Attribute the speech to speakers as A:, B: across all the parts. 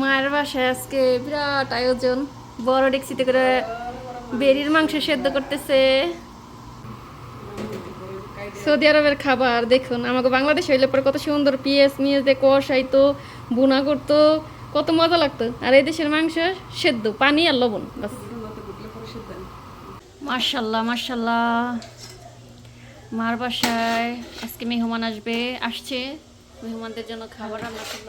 A: মায়ের বাসায় আজকে বিরাট আয়োজন। বড় ডেক্সিতে করে বেরির মাংস সেদ্ধ করতেছে। সৌদি আরবের খাবার, দেখুন, আমাকে বাংলাদেশ হইলে পরে কত সুন্দর পিঁয়াজ মিয়াজ দিয়ে কষাইতো বুনা করতো, কত মজা লাগতো। আর এই দেশের মাংস সেদ্ধ, পানি আর লবণ, বাস। মার্শাল্লাহ মার্শাল্লাহ মার বাসায় আজকে মেহমান আসবে, আসছে। মেহমানদের জন্য খাবার রান্না করল।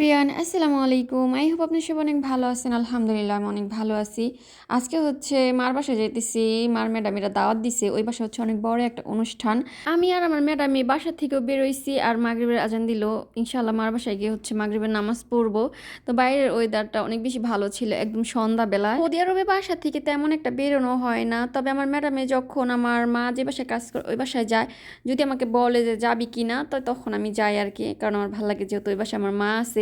A: বিয়ান আসসালামু আলাইকুম। আই হোপ আপনি সব অনেক ভালো আছেন। আলহামদুলিল্লাহ, আমি অনেক ভালো আছি। আজকে হচ্ছে মার বাসায় যেতেছি মার ম্যাডামেরা দাওয়াত দিছে। ওই বাসা হচ্ছে অনেক বড় একটা অনুষ্ঠান। আমি আর আমার ম্যাডামে বাসা থেকেও বেরোইছি আর মাগরিবের আজান দিল। ইনশাল্লাহ মার বাসায় গিয়ে হচ্ছে মাগরিবের নামাজ পড়ব। তো বাইরের ওয়েদারটা অনেক বেশি ভালো ছিল একদম সন্ধ্যাবেলা। সৌদি আরবে বাসা থেকে তেমন একটা বেরোনো হয় না। তবে আমার ম্যাডামে যখন আমার মা যে বাসায় কাজ করে, ওই বাসায় যায়। যদি আমাকে বলে যে যাবি কি না তো তখন আমি যাই আর কি। কারণ আমার ভালো লাগে যেহেতু ওই বাসায় আমার মা আছে।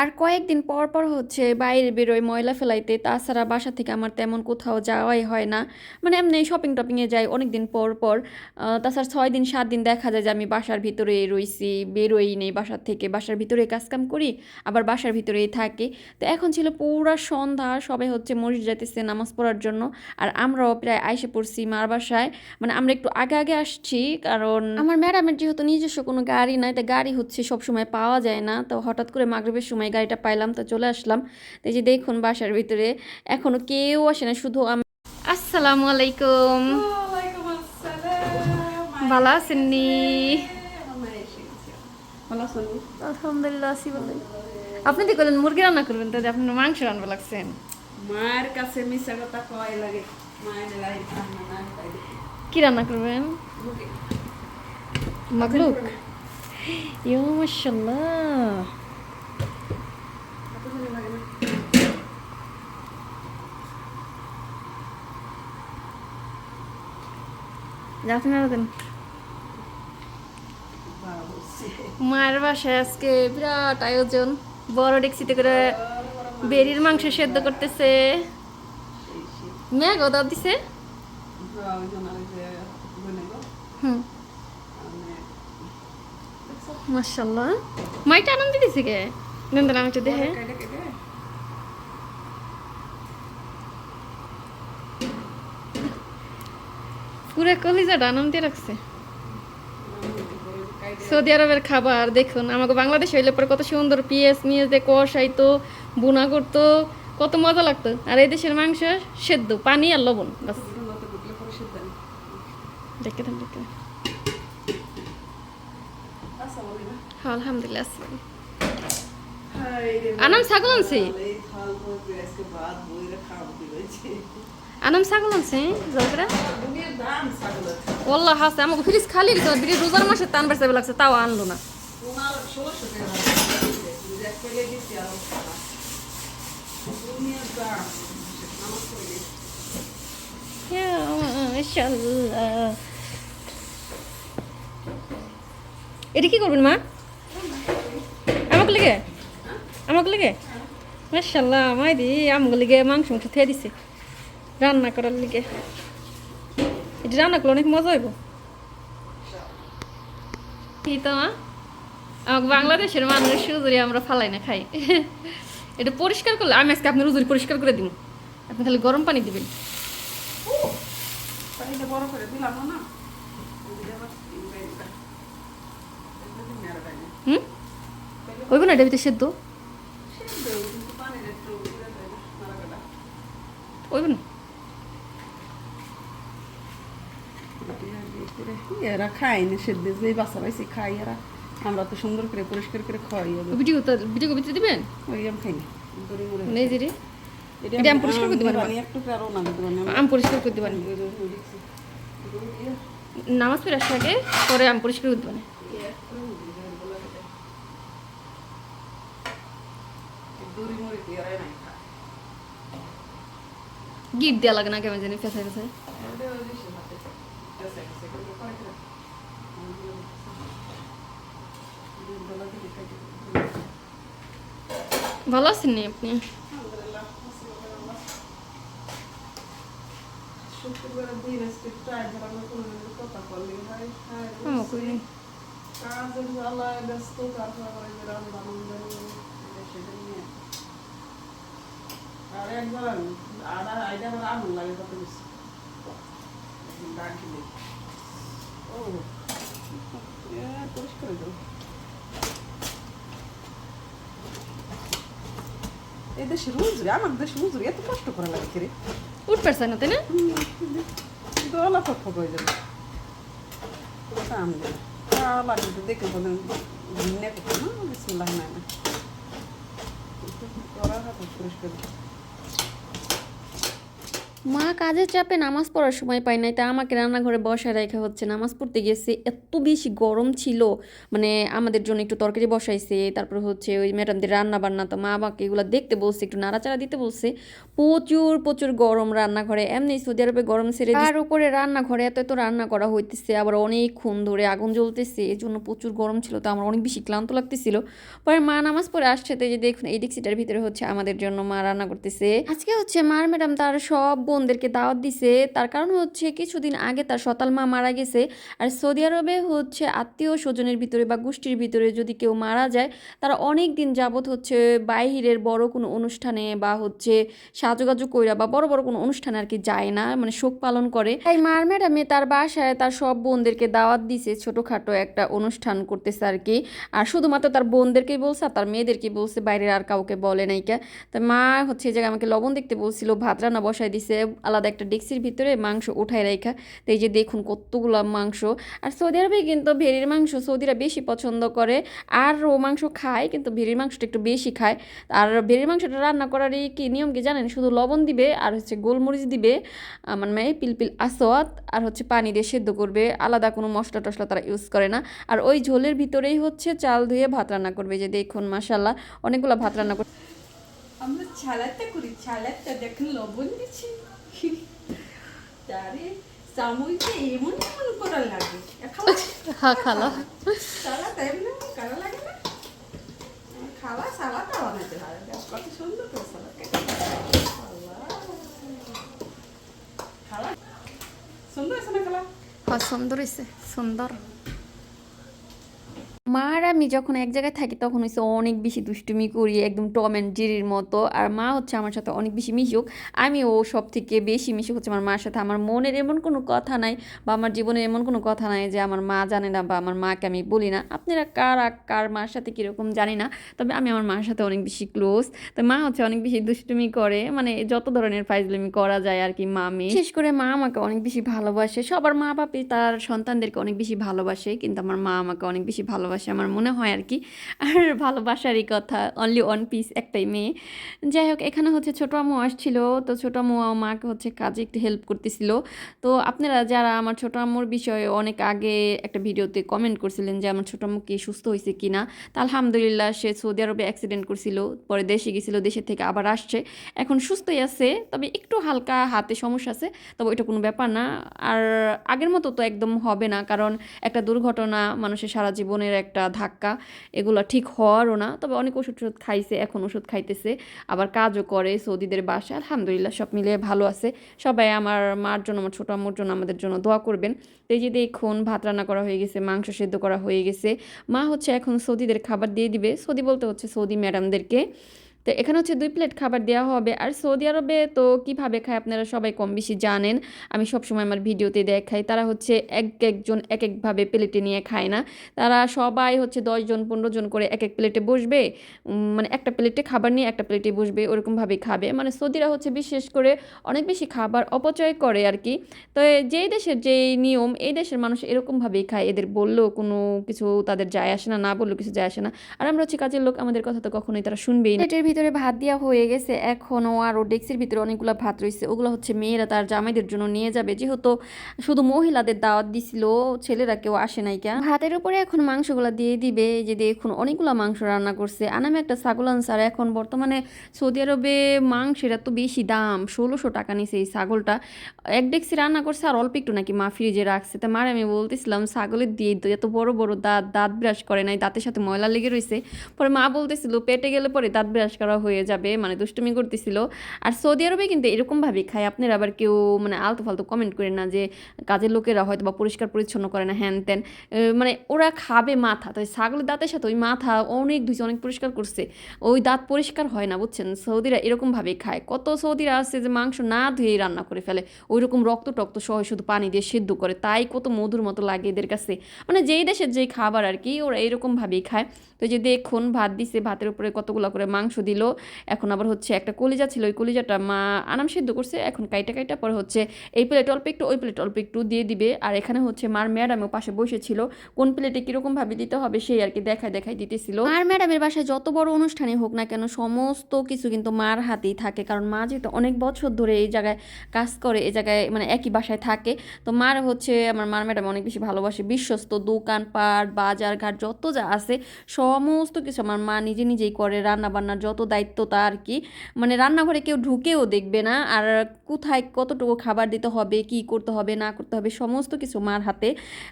A: আর কয়েকদিন পর পর হচ্ছে বাইরে বেরোয়, ময়লা ফেলাইতে। তাছাড়া বাসা থেকে আমার তেমন কোথাও যাওয়াই হয় না। মানে এমনি শপিং টপিংয়ে যাই অনেক দিন পর। পর তাছাড়া ছয় দিন, সাত দিন দেখা যায় যে আমি বাসার ভিতরে রইছি, বেরোই নেই বাসার থেকে। বাসার ভিতরে কাজকাম করি, আবার বাসার ভিতরেই থাকি। তো এখন ছিল পুরা সন্ধ্যা, সবাই হচ্ছে মসজিদ যাইতেছে নামাজ পড়ার জন্য। আর আমরাও প্রায় আইসে পড়ছি মার বাসায়। মানে আমরা একটু আগে আগে আসছি, কারণ আমার ম্যাডামের যেহেতু নিজস্ব কোনো গাড়ি নাই, তো গাড়ি হচ্ছে সব সময় পাওয়া যায় না। তো হঠাৎ করে মাগরিবের সময় গাড়িটা পাইলাম তো চলে আসলাম। তো এই যে দেখুন বাসার ভিতরে এখনও কেউ আসে না শুধু আমি। আসসালামু আলাইকুম। ভালো আছেন নি? আলহামদুলিল্লাহ আছি বলে আপনি মুরগি রান্না করবেন তো আপনি মাংস রান্না লাগছেন।
B: মায়ের কাছে মিশা কথা কয় লাগে।
A: কি রান্না করবেন। মাগলুক ইয়ো মাশাআল্লাহ।
B: ভালো না?
A: যাচ্ছেন মায়ের বাসায় আজকে বিরাট আয়োজন। বড় ডেক্সিতে করে বেরির মাংস সেদ্ধ করতেছে।
B: সেই।
A: মেয়ে দিছে। হুম।
B: মানে,
A: মাইটা আনন্দ দিছে কে? দেন দেন আমি একটু দেখে। পুরো কলিজাটা আনন্দ দিয়ে রাখছে। সৌদি আরবের খাবার দেখুন আমাকে বাংলাদেশ হইলে পরে কত সুন্দর পিঁয়াজ মিয়াজ দিয়ে কষাইতো বুনা করতো কত মজা লাগতো। আর এই দেশের মাংস সেদ্ধ পানি আর লবণ বাস। দেখে দেন দেখে। হ্যাঁ, আলহামদুলিল্লাহ আনাম ছাগল আনছি? আনাম ছাগল আনছে জলকরা ওল্লাহ হাসে আমাকে ফ্রিজ খালি দিত দিদি রোজার মাসে টান বেসাবে লাগছে, তাও আনলো না। এটা কি করবেন, মা? আমাকে লেগে? আমাকে লেগে? মাশাআল্লাহ মাই দি আমাকে লেগে মাংস মাংস খেয়ে দিছে। রান্না করার লিগে। এটা রান্না করলে অনেক মজা হইব। কি তো মা? আমাকে বাংলাদেশের মানুষ সুজুরি আমরা ফালাই না খাই। এটা পরিষ্কার করলে আমি আজকে আপনার উজুরি পরিষ্কার করে দিব আপনি খালি গরম পানি দিবেন। হুম? ওইব না এটা ভিতরে সেদ্ধ?
B: সেদ্ধ, কিন্তু পানির একটু ইয়ে।
A: ওইব না
B: দিয়া দিয়ে করে, এরা খায় না সেদ্ধ যে বাচ্চা পাইছে খাই এরা। আমরা তো সুন্দর করে পরিষ্কার করে খাওয়াই।
A: ভিডিও তো ভিডিও ভিতরে দিবেন?
B: ওই আমি খাই না। দড়ি
A: নেই যে রে
B: এটা
A: এটা পরিষ্কার করে দিবেন
B: আমি একটু না
A: পরিষ্কার করে দিবেন নামাজ পড়ে আসার আগে পরে আমি পরিষ্কার করে দিবেন। গিট দেওয়া লাগে না কেমন জানি ফেসাই ফেসাই ভালো আছেন নি আপনি
B: হয় হ্যাঁ। কাজের জ্বালায় ব্যস্ত তারপরে রান্না নিয়ে আর একবার আর আইডা আমার আগুন লাগে কত বেশি ডাকি দেখি ও পরিষ্কার গেল এই দেশে রোজ রে আমার দেশে রোজ রে এত কষ্ট করা লাগে কি রে
A: উঠ পারছে না তাই না
B: গলা ফটফট হয়ে যাবে সামনে লাগে তো দেখে বলেন ঘিন্নে করতে না বিসমিল্লাহ না করা হাত পরিষ্কার
A: মা কাজের চাপে নামাজ পড়ার সময় পাই নাই তাই আমাকে রান্নাঘরে বসায় রেখা হচ্ছে। নামাজ পড়তে গেছে এত বেশি গরম ছিল। মানে আমাদের জন্য একটু তরকারি বসাইছে তারপর হচ্ছে ওই ম্যাডামদের রান্না বান্না তো মা আমাকে এগুলো দেখতে বলছে একটু নাড়াচাড়া দিতে বলছে। প্রচুর প্রচুর গরম রান্নাঘরে এমনি সৌদি আরবে গরম ছেড়ে আর উপরে রান্নাঘরে এত এত রান্না করা হইতেছে আবার অনেকক্ষণ ধরে আগুন জ্বলতেছে এই জন্য প্রচুর গরম ছিল তো আমার অনেক বেশি ক্লান্ত লাগতেছিল। পরে মা নামাজ পড়ে আসছে তো যে দেখুন এই ডিক্সিটার ভিতরে হচ্ছে আমাদের জন্য মা রান্না করতেছে। আজকে হচ্ছে মার ম্যাডাম তার সব বোনদেরকে দাওয়াত দিছে। তার কারণ হচ্ছে কিছুদিন আগে তার সতাল মা মারা গেছে। আর সৌদি আরবে হচ্ছে আত্মীয় স্বজনের ভিতরে বা গোষ্ঠীর ভিতরে যদি কেউ মারা যায়, তারা অনেক দিন যাবত হচ্ছে বাইরের বড় কোনো অনুষ্ঠানে বা হচ্ছে সাজুগাজু কইরা বা বড় বড় কোনো অনুষ্ঠানে আর কি যায় না মানে শোক পালন করে। তাই মার ম্যাডামে তার বাসায় তার সব বোনদেরকে দাওয়াত দিছে, ছোটোখাটো একটা অনুষ্ঠান করতেছে আর কি। আর শুধুমাত্র তার বোনদেরকেই বলছে, আর তার মেয়েদেরকে বলছে, বাইরের আর কাউকে বলে নাই কা। তা মা হচ্ছে এই জায়গায় আমাকে লবণ দেখতে বলছিল, ভাত রান্না বসায় দিছে আলাদা একটা ডেক্সির ভিতরে মাংস উঠাই রাখা তো এই যে দেখুন কতগুলো মাংস। আর সৌদি আরবে কিন্তু ভেড়ির মাংস সৌদিরা বেশি পছন্দ করে। আর ও মাংস খায়, কিন্তু ভেড়ির মাংসটা একটু বেশি খায়। আর ভেড়ির মাংসটা রান্না করার এই কি নিয়ম কি জানেন? শুধু লবণ দিবে আর হচ্ছে গোলমরিচ দিবে। মেয়ে পিলপিল আসোয়াত আর হচ্ছে পানি দিয়ে সেদ্ধ করবে। আলাদা কোনো মশলা টশলা তারা ইউজ করে না। আর ওই ঝোলের ভিতরেই হচ্ছে চাল ধুয়ে ভাত রান্না করবে। যে দেখুন মাসাল্লাহ অনেকগুলো ভাত রান্না করবে
B: আমরা ছালাতে করি। ছালাতে দেখেন লবণ দিচ্ছি। তারে সামুইতে এমন এমন করা লাগে।
A: হ্যাঁ খালা।
B: সালাদ এমনি করা লাগে না। খালা সালাদটা বানাতে হয়। কত সুন্দর করে সালাদ খালা সুন্দর আছে না খালা?
A: হ্যাঁ সুন্দর হয়েছে। সুন্দর। মা আর আমি যখন এক জায়গায় থাকি, তখন হচ্ছে অনেক বেশি দুষ্টুমি করি, একদম টম অ্যান্ড জেরির মতো। আর মা হচ্ছে আমার সাথে অনেক বেশি মিশুক। আমি ও সব থেকে বেশি মিশুক হচ্ছে আমার মার সাথে। আমার মনের এমন কোনো কথা নাই বা আমার জীবনের এমন কোনো কথা নাই যে আমার মা জানে না বা আমার মাকে আমি বলি না। আপনারা কার কার মার সাথে কীরকম জানি না। তবে আমি আমার মার সাথে অনেক বেশি ক্লোজ তো মা হচ্ছে অনেক বেশি দুষ্টুমি করে। মানে যত ধরনের ফাইজলামি করা যায় আর কি মা মামি বিশেষ করে মা আমাকে অনেক বেশি ভালোবাসে। সবার মা বাপি তার সন্তানদেরকে অনেক বেশি ভালোবাসে, কিন্তু আমার মা আমাকে অনেক বেশি ভালোবাসে। আমার মনে হয় আর কি। আর ভালোবাসারই কথা অনলি ওয়ান পিস একটাই মেয়ে। যাই হোক, এখানে হচ্ছে ছোটো আম্মু আসছিল, তো ছোটো আমার মাকে হচ্ছে কাজে একটু হেল্প করতেছিল। তো আপনারা যারা আমার ছোটো আম্মুর বিষয়ে অনেক আগে একটা ভিডিওতে কমেন্ট করছিলেন যে আমার ছোটো আম্মু কি সুস্থ হয়েছে কি না তা আলহামদুলিল্লাহ সে সৌদি আরবে অ্যাক্সিডেন্ট করছিল, পরে দেশে গেছিল দেশের থেকে আবার আসছে। এখন সুস্থই আছে, তবে একটু হালকা হাতে সমস্যা আছে, তবে ওইটা কোনো ব্যাপার না। আর আগের মতো তো একদম হবে না, কারণ একটা দুর্ঘটনা মানুষের সারা জীবনের একটা ধাক্কা, এগুলো ঠিক হওয়ারও না। তবে অনেক ওষুধ টষুধ খাইছে, এখন ওষুধ খাইতেছে, আবার কাজও করে সৌদিদের বাসায় আলহামদুলিল্লাহ সব মিলিয়ে ভালো আছে। সবাই আমার মার জন্য, আমার ছোটো আম্মুর জন্য আমাদের জন্য দোয়া করবেন। এই যে দেখুন, ভাত রান্না করা হয়ে গেছে, মাংস সেদ্ধ করা হয়ে গেছে। মা হচ্ছে এখন সৌদিদের খাবার দিয়ে দিবে। সৌদি বলতে হচ্ছে সৌদি ম্যাডামদেরকে। তো এখানে হচ্ছে দুই প্লেট খাবার দেওয়া হবে। আর সৌদি আরবে তো কীভাবে খায় আপনারা সবাই কম বেশি জানেন। আমি সবসময় আমার ভিডিওতে দেখাই, তারা হচ্ছে এক একজন এক একভাবে প্লেটে নিয়ে খায় না। তারা সবাই হচ্ছে দশজন পনেরো জন করে এক এক প্লেটে বসবে। মানে একটা প্লেটে খাবার নিয়ে একটা প্লেটে বসবে ওরকমভাবে খাবে। মানে সৌদিরা হচ্ছে বিশেষ করে অনেক বেশি খাবার অপচয় করে আর কি। তো যেই দেশের যেই নিয়ম, এই দেশের মানুষ এরকমভাবেই খায়। এদের বললেও কোনো কিছু তাদের যায় আসে না না বললেও কিছু যায় আসে না। আর আমরা হচ্ছে কাজের লোক, আমাদের কথা তো কখনোই তারা শুনবেই না। ভিতরে ভাত দেওয়া হয়ে গেছে এখনও আরও ডেক্সির ভিতরে অনেকগুলো ভাত রয়েছে ওগুলো হচ্ছে মেয়েরা তার জামাইদের জন্য নিয়ে যাবে। যেহেতু শুধু মহিলাদের দাওয়াত দিছিল, ছেলেরা কেউ আসে নাই কেন? ভাতের উপরে এখন মাংসগুলো দিয়ে দিবে। যে দেখুন, অনেকগুলো মাংস রান্না করছে। আনামে একটা ছাগল আনসার এখন বর্তমানে সৌদি আরবে মাংসের এত বেশি দাম, ষোলোশো টাকা নিছে এই ছাগলটা। এক ডেক্সি রান্না করছে, আর অল্প একটু নাকি মা ফ্রিজে রাখছে। তা মার আমি বলতেছিলাম, ছাগলের দিয়ে এত বড় বড় দাঁত দাঁত ব্রাশ করে নাই, দাঁতের সাথে ময়লা লেগে রয়েছে পরে মা বলতেছিল, পেটে গেলে পরে দাঁত ব্রাশ করা করা হয়ে যাবে মানে দুষ্টুমি করতেছিল। আর সৌদি আরবে কিন্তু এরকমভাবেই খায়, আপনারা আবার কেউ মানে আলতু ফালতু কমেন্ট করেন না যে কাজের লোকেরা হয়তো বা পরিষ্কার পরিচ্ছন্ন করে না, হ্যান ত্যান। মানে ওরা খাবে মাথা। তো ওই ছাগলের দাঁতের সাথে ওই মাথা অনেক ধুইছে, অনেক পরিষ্কার করছে। ওই দাঁত পরিষ্কার হয় না, বুঝছেন? সৌদিরা এরকমভাবেই খায়। কত সৌদিরা আছে যে মাংস না ধুয়ে রান্না করে ফেলে ওই রকম রক্ত টক্ত সহ শুধু পানি দিয়ে সেদ্ধ করে, তাই কত মধুর মতো লাগে এদের কাছে। মানে যেই দেশের যেই খাবার আর কি, ওরা এরকমভাবেই খায়। তো যে দেখুন, ভাত দিছে, ভাতের উপরে কতগুলো করে মাংস দিল। এখন আবার হচ্ছে একটা কলিজা ছিল, ওই কলিজাটা মা আনাম সিদ্ধ করছে, এখন কাইটা কাইটা, পরে হচ্ছে এই প্লেট অল্প একটু, ওই প্লেট অল্প একটু দিয়ে দিবে। আর এখানে হচ্ছে মার ম্যাডামও পাশে বসেছিল, কোন প্লেটে কীরকমভাবে দিতে হবে সেই আর কি দেখায় দেখায় দিতেছিল। আর ম্যাডামের বাসায় যত বড় অনুষ্ঠানে হোক না কেন, সমস্ত কিছু কিন্তু মার হাতেই থাকে, কারণ মা যেহেতু অনেক বছর ধরে এই জায়গায় কাজ করে, এই জায়গায় মানে একই বাসায় থাকে, তো মার হচ্ছে, আমার মার ম্যাডাম অনেক বেশি ভালোবাসে, বিশ্বস্ত দোকানপাট বাজার ঘাট যত যা আছে, সমস্ত কিছু আমার মা নিজে নিজেই করে রান্না বান্নার যত দায়িত্ব তা আর কি। মানে রান্নাঘরে কেউ ঢুকেও দেখবে না আর কোথায় কতটুকু খাবার দিতে হবে, কি করতে হবে, না করতে হবে, সমস্ত কিছু মার হাতে।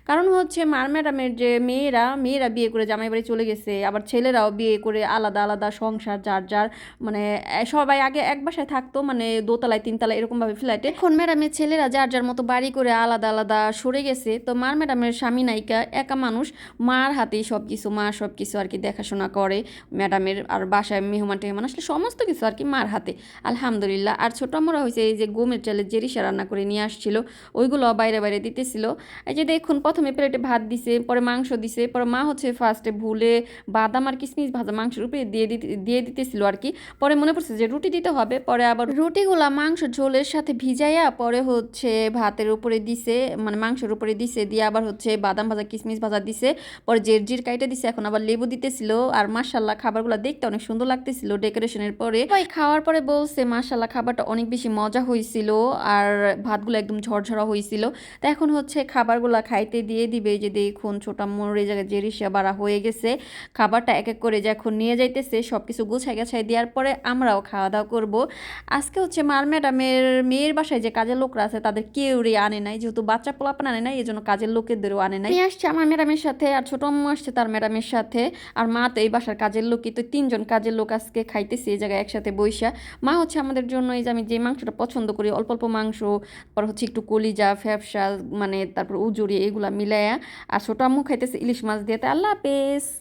A: কারণ হচ্ছে মার ম্যাডামের যে মেয়েরা মেয়েরা বিয়ে করে জামাই বাড়ি চলে গেছে, আবার ছেলেরাও বিয়ে করে আলাদা আলাদা সংসার, যার যার মানে সবাই আগে এক বাসায় থাকতো মানে দোতলায়, তিনতলায় এরকমভাবে ফ্ল্যাটে। এখন ম্যাডামের ছেলেরা যার যার মতো বাড়ি করে আলাদা আলাদা সরে গেছে, তো মার ম্যাডামের স্বামী নায়িকা একা মানুষ মার হাতেই সব কিছু মা সব কিছু আর কি দেখাশোনা করে। ম্যাডামের আর বাসায় মেহমান টেহমান আসলে সমস্ত কিছু আর কি মার হাতে। আলহামদুলিল্লাহ। আর ছোটো আমরা হয়েছে এই যে গমের চালের জেরিসা রান্না করে নিয়ে আসছিল, ওইগুলো বাইরে বাইরে দিতেছিল। এই যে দেখুন, প্রথমে প্লেটে ভাত দিছে, পরে মাংস দিছে, পরে মা হচ্ছে ফার্স্টে ভুলে বাদাম আর কিশমিশ ভাজা মাংসের উপরে দিয়ে দিতে, দিয়ে দিতেছিল আর কি। পরে মনে পড়ছে যে রুটি দিতে হবে, পরে আবার রুটিগুলা মাংস ঝোলের সাথে ভিজাইয়া পরে হচ্ছে ভাতের উপরে দিছে মানে মাংসের উপরে দিছে, দিয়ে আবার হচ্ছে বাদাম ভাজা, কিসমিস ভাজা দিছে। পরে জেরজির কাইটা দিছে, এখন আবার লেবু দিতেছিল। আর মাসাল্লাহ খাবারগুলো দেখতে অনেক সুন্দর লাগতেছিল ডেকোরেশনের পরে। ভাই খাওয়ার পরে বলছে মাসাল্লাহ খাবারটা অনেক বেশি মজা হয়েছিল আর ভাতগুলো একদম ঝরঝরা হয়েছিল তা এখন হচ্ছে খাবারগুলো খাইতে দিয়ে দিবে। যে দেখুন ছোটা মোড়ে জায়গায় যে রিসা বাড়া হয়ে গেছে। খাবারটা এক এক করে যে এখন নিয়ে যাইতেছে সব কিছু গুছাই গাছাই দেওয়ার পরে আমরাও খাওয়া দাওয়া করব। আজকে হচ্ছে মার ম্যাডামের মেয়ের বাসায় যে কাজের লোকরা আছে তাদের কেউ রে আনে নাই। যেহেতু বাচ্চা পোলাপান আনে নাই এই জন্য কাজের লোকেদেরও আনে নাই। আসছে আমার ম্যাডামের সাথে আর ছোট আম্মু আসছে তার ম্যাডামের সাথে। আর মা তো এই বাসার কাজের লোকই তো তিনজন কাজের লোক আজকে খাইতেছে এই জায়গায় একসাথে বৈশা মা হচ্ছে আমাদের জন্য এই যে আমি যে মাংসটা পছন্দ করি, অল্প অল্প মাংস, তারপর হচ্ছে একটু কলিজা, ফ্যাপসা মানে তারপর উজুরি, এগুলা মিলাইয়া আর ছোট আম্মু খাইতেছে ইলিশ মাছ দিয়ে। তাই আল্লাহ হাফেজ।